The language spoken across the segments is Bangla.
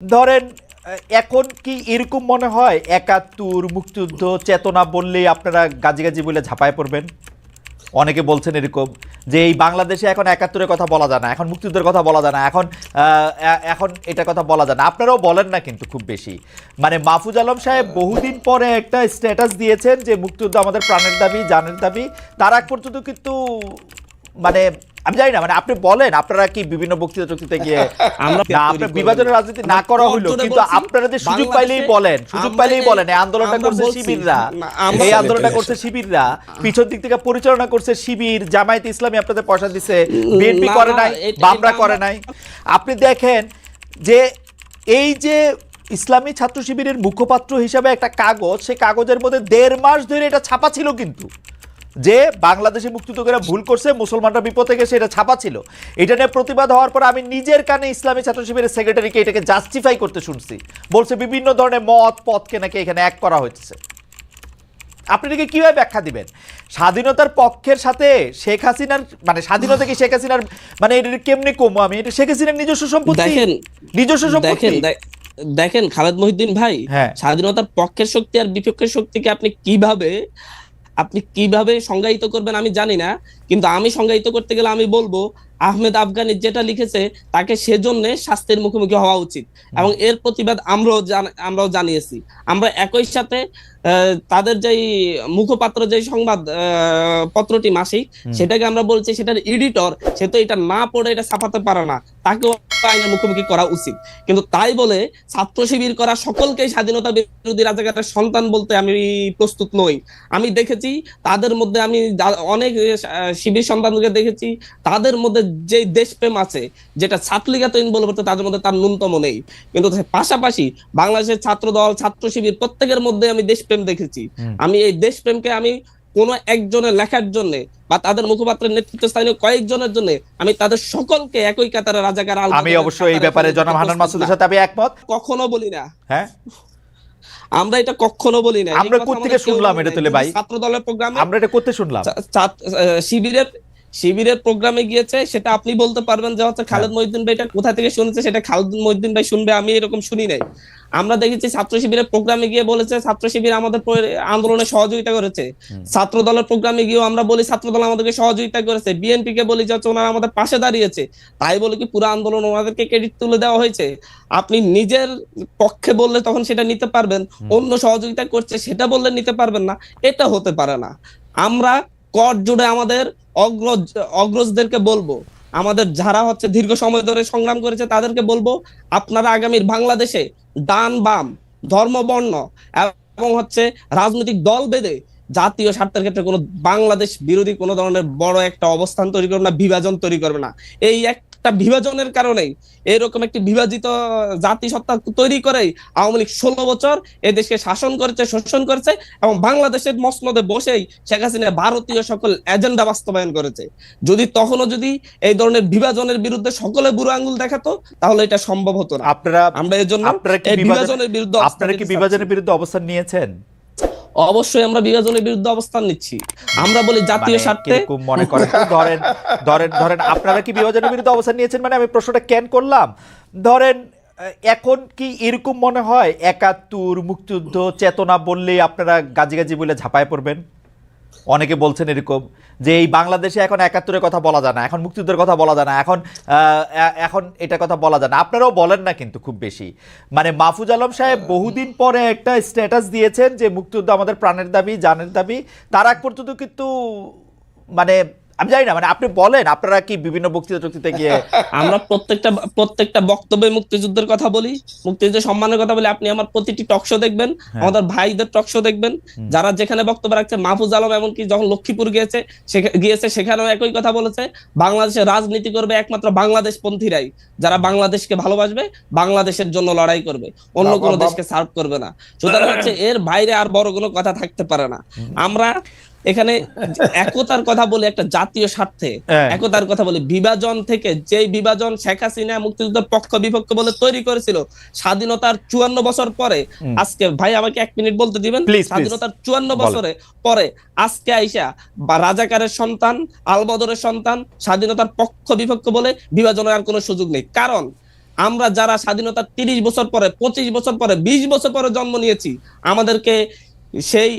ধরেন এখন কি এরকম মনে হয়? একাত্তর, মুক্তিযুদ্ধ, চেতনা বললেই আপনারা গাজি গাজি বলে ঝাঁপায় পড়বেন। অনেকে বলছেন এরকম যে এই বাংলাদেশে এখন একাত্তরের কথা বলা যায় না, এখন মুক্তিযুদ্ধের কথা বলা যায় না, এখন এখন এটা কথা বলা যায় না। আপনারাও বলেন না কিন্তু খুব বেশি। মানে মাহফুজ আলম সাহেব বহুদিন পরে একটা স্ট্যাটাস দিয়েছেন যে মুক্তিযুদ্ধ আমাদের প্রাণের দাবি, জানের দাবি। তার আগ পর্যন্ত কিন্তু মানে আমি জানি না মানে আপনি বলেন আপনারা কি বিভিন্ন বক্তৃতা টক্তৃতা গিয়ে আমরা বিভাজনের রাজনীতি না করা হলো কিন্তু আপনারা যে সুযোগ পাইলেই বলেন সুযোগ পাইলেই বলেন এই আন্দোলনটা করছে শিবিররা এই আন্দোলনটা করছে শিবিররা পিছন দিক থেকে পরিচালনা করছে শিবির জামায়াত ইসলামী আপনাদের পয়সা দিছে বিএনপি করে নাই বামরা করে নাই। আপনি দেখেন যে এই যে ইসলামী ছাত্র শিবিরের মুখপাত্র হিসাবে একটা কাগজ সেই কাগজের মধ্যে দেড় মাস ধরে এটা ছাপা ছিল কিন্তু। যে বাংলাদেশে মুক্তিযুদ্ধকেরা ভুল করছে মুসলমানরা বিপদে গেছে এটা ছাপা ছিল। এটা নিয়ে প্রতিবাদ হওয়ার পর আমি নিজের কানে ইসলামী ছাত্র শিবিরের সেক্রেটারিকে এটাকে জাস্টিফাই করতে শুনছি। বলছে বিভিন্ন ধরনের মত পথকে নাকি এখানে এক করা হয়েছে। আপনি এটাকে কীভাবে ব্যাখ্যা দিবেন? স্বাধীনতার পক্ষের সাথে শেখ হাসিনার মানে স্বাধীনতা কি শেখ হাসিনার মানে এটা কেমনে কমো আমি? এটা শেখ হাসিনার নিজস্ব সম্পত্তি। দেখেন নিজস্ব সম্পত্তি। দেখেন দেখ- দেখেন খালেদ মহিউদ্দিন ভাই হ্যাঁ। স্বাধীনতার পক্ষের শক্তি আর বিপক্ষের শক্তিকে আপনি কীভাবে আপনি কীভাবে সংজ্ঞায়িত করবেন আমি জানি না কিন্তু আমি সংজ্ঞায়িত করতে গেলে আমি বলব আহমেদ আফগানি যেটা লিখেছে তাকে সেজন্য শাস্তির মুখোমুখি হওয়া উচিত। এবং এর প্রতিবাদ আমরাও আমরাও জানিয়েছি। আমরা একই সাথে তাদের যেই মুখপাত্র যে সংবাদ পত্রটি মাসিক সেটাকে আমরা বলছি সেটার এডিটর সে তো এটা না পড়ে এটা ছাপাতে পারে না। তাকেও আইনের মুখোমুখি করা উচিত। কিন্তু তাই বলে ছাত্র শিবির করা সকলকেই স্বাধীনতা বিরোধী রাজাকারের সন্তান বলতে আমি প্রস্তুত নই। আমি দেখেছি তাদের মধ্যে আমি অনেক শিবির সন্তানকে দেখেছি তাদের মধ্যে যে দেশপ্রেম আছে যেটা ছাত্রলীগ এত ইনভলভ হতে তাদের মধ্যে তার ন্যূনতম নেই। কিন্তু পাশাপাশি বাংলাদেশের ছাত্র দল ছাত্র শিবির প্রত্যেকের মধ্যে আমি দেশপ্রেম দেখেছি। আমি এই দেশপ্রেমকে আমি কোন একজনের লেখার জন্য বা তাদের মুখপাত্রের নেতৃত্ব স্থানীয় কয়েকজনের জন্য আমি তাদের সকলকে একই কাতারে রাজাকার আমি অবশ্যই এই ব্যাপারে জনাব মাসুদের সাথে আমি একমত। কখনো বলি না। হ্যাঁ? আমরা এটা কখনো বলি না। আমরা কথা কেউ শুনলাম এটা। তাহলে ভাই? ছাত্র দলের প্রোগ্রামে আমরা এটা করতে শুনলাম? শিবিরের শিবিরের প্রোগ্রামে গিয়েছে সেটা আপনি বলতে পারবেন যে হচ্ছে হ্যাঁ। খালেদ মহিউদ্দিন ভাই এটা কোথা থেকে শুনেছে সেটা খালেদ মহিউদ্দিন ভাই শুনবে আমি এরকম শুনি নাই। আমরা দেখেছি ছাত্র শিবিরের প্রোগ্রামে গিয়ে বলেছে ছাত্র শিবির আমাদের আন্দোলনে সহযোগিতা করেছে। ছাত্র দলের প্রোগ্রামে গিয়েও আমরা বলি ছাত্র দল আমাদেরকে সহযোগিতা করেছে। বিএনপি কে বলি যে হচ্ছে ওনারা আমাদের পাশে দাঁড়িয়েছে। তাই বলে কি পুরো আন্দোলন ওনাদেরকে ক্রেডিট তুলে দেওয়া হয়েছে? আপনি নিজের পক্ষে বললে তখন সেটা নিতে পারবেন অন্য সহযোগিতা করছে সেটা বললে নিতে পারবেন না এটা হতে পারে না। আমরা কর জুড়ে আমাদের অগ্রজ, অগ্রজদেরকে বলব। আমাদের যারা হচ্ছে দীর্ঘ সময় ধরে সংগ্রাম করেছে, তাদেরকে বলব, আপনারা আগামীর বাংলাদেশে ডান বাম, ধর্ম, বর্ণ এবং হচ্ছে রাজনৈতিক দল বেঁধে জাতীয় স্বার্থের ক্ষেত্রে কোনো বাংলাদেশ বিরোধী কোনো ধরনের বড় একটা অবস্থান তৈরি করবে না, বিভাজন তৈরি করবে না। এই একটা বিভাজনের কারণেই এরকম একটি বিভাজিত জাতি সত্তা তৈরি করেই আওয়ামী লীগ ষোলো বছর এই দেশকে শাসন করেছে শোষণ করেছে এবং বাংলাদেশের মসনদে বসেই শেখ হাসিনা ভারতীয় সকল এজেন্ডা বাস্তবায়ন করেছে। যদি তখনও যদি এই ধরনের বিভাজনের বিরুদ্ধে সকলে বুড়ো আঙ্গুল দেখাতো তাহলে এটা সম্ভব হতো না। আপনারা আমরা এর জন্য বিভাজনের বিরুদ্ধে আপনারা কি বিভাজনের বিরুদ্ধে অবস্থান নিয়েছেন? অবশ্যই আমরা বিভাজনের বিরুদ্ধে অবস্থান নিচ্ছি। আমরা বলি জাতীয় মানে স্বার্থে। মনে করেন ধরেন ধরেন ধরেন আপনারা কি বিভাজনের বিরুদ্ধে অবস্থান নিয়েছেন? মানে আমি প্রশ্নটা ক্যান করলাম? ধরেন এখন কি এরকম মনে হয়? একাত্তর মুক্তিযুদ্ধ চেতনা বললেই আপনারা গাজি গাজি বলে ঝাঁপায় পড়বেন? অনেকে বলছেন এরকম যে এই বাংলাদেশে এখন একাত্তরের কথা বলা যায় না, এখন মুক্তিযুদ্ধের কথা বলা যায় না, এখন এখন এটা কথা বলা যায় না। আপনারাও বলেন না কিন্তু খুব বেশি। মানে মাহফুজ আলম সাহেব বহুদিন পরে একটা স্ট্যাটাস দিয়েছেন যে মুক্তিযুদ্ধ আমাদের প্রাণের দাবি, জানের দাবি। তার আগ পর্যন্ত কিন্তু মানে আমি জানি না মানে আপনি বলেন আপনারা কি বিভিন্ন বক্তৃতা টক্তৃতা গিয়ে আমরা প্রত্যেকটা প্রত্যেকটা বক্তব্যে মুক্তিযুদ্ধের কথা বলি মুক্তিযুদ্ধের সম্মানের কথা বলি। আপনি আমার প্রতিটি টকশো দেখবেন আমাদের ভাইদের টকশো দেখবেন। যারা যেখানে বক্তব্য রাখছে মাহফুজ আলম এমনকি যখন লক্ষ্মীপুর গিয়েছে গিয়েছে সেখানেও একই কথা বলেছে। বাংলাদেশে রাজনীতি করবে একমাত্র বাংলাদেশ পন্থীরাই যারা বাংলাদেশকে ভালোবাসবে বাংলাদেশের জন্য লড়াই করবে। অন্য কোনো দেশকে সার্ভ করবে না। সুতরাং হচ্ছে এর বাইরে আর বড় কোনো কথা থাকতে পারে না। আমরা এখানে একতার কথা বলে একটা জাতীয় স্বার্থে হ্যাঁ। একতার কথা বলে বিভাজন থেকে যে বিভাজন শেখ হাসিনা মুক্তিযুদ্ধের পক্ষ বিপক্ষ বলে তৈরি করেছিল স্বাধীনতার চুয়ান্ন বছর পরে আজকে ভাই আমাকে এক মিনিট বলতে দিবেন. স্বাধীনতার চুয়ান্ন বছরে পরে আজকে আইসা বা রাজাকারের সন্তান আলবদরের সন্তান স্বাধীনতার পক্ষ বিপক্ষ বলে বিভাজনের আর কোনো সুযোগ নেই কারণ আমরা যারা স্বাধীনতার তিরিশ বছর পরে পঁচিশ বছর পরে বিশ বছর পরে জন্ম নিয়েছি আমাদেরকে সেই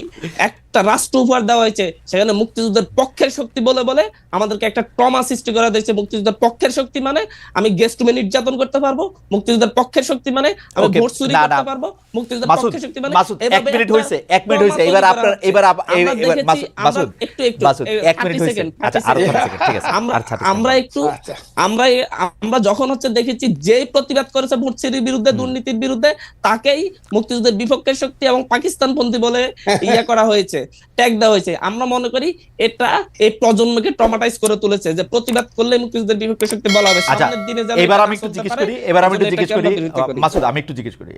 একটা রাষ্ট্র উপহার দেওয়া হয়েছে সেখানে মুক্তিযুদ্ধের পক্ষের শক্তি বলে বলে আমাদেরকে একটা ট্রমা সৃষ্টি করা দিয়েছে মুক্তিযুদ্ধের পক্ষের শক্তি মানে আমি গেস্ট রুমে নির্যাতন করতে পারব মুক্তিযুদ্ধের পক্ষের শক্তি মানে আমি ভোট চুরি করতে পারব মুক্তিযুদ্ধের পক্ষের শক্তি মানে এক মিনিট একটা হয়েছে এক মিনিট হয়েছে এবার আপনার এবার মাসুদ একটু একটু এক মিনিট 30 হয়েছে আচ্ছা 30 আরও second। 30 সেকেন্ড ঠিক আছে। আমরা আর 30 সেকেন্ড। আমরা একটু আচ্ছা। আমরা আমরা যখন হচ্ছে দেখেছি যে প্রতিবাদ করেছে ভোট চুরির বিরুদ্ধে দুর্নীতির বিরুদ্ধে তাকেই মুক্তিযুদ্ধের বিপক্ষের শক্তি এবং পাকিস্তানপন্থী বলে ইয়ে করা হয়েছে। ট্যাগ দেওয়া হয়েছে। আমরা মনে করি এটা এই প্রজন্মকে ট্রমাটাইজ করে তুলেছে যে প্রতিবাদ করলে মুক্তিযুদ্ধের বিপক্ষে শক্তি বলা হবে। আচ্ছা সামনের দিনে এবার আমি একটু জিজ্ঞেস করি এবার আমি একটু জিজ্ঞেস করি। মাসুদ আমি একটু জিজ্ঞেস করি।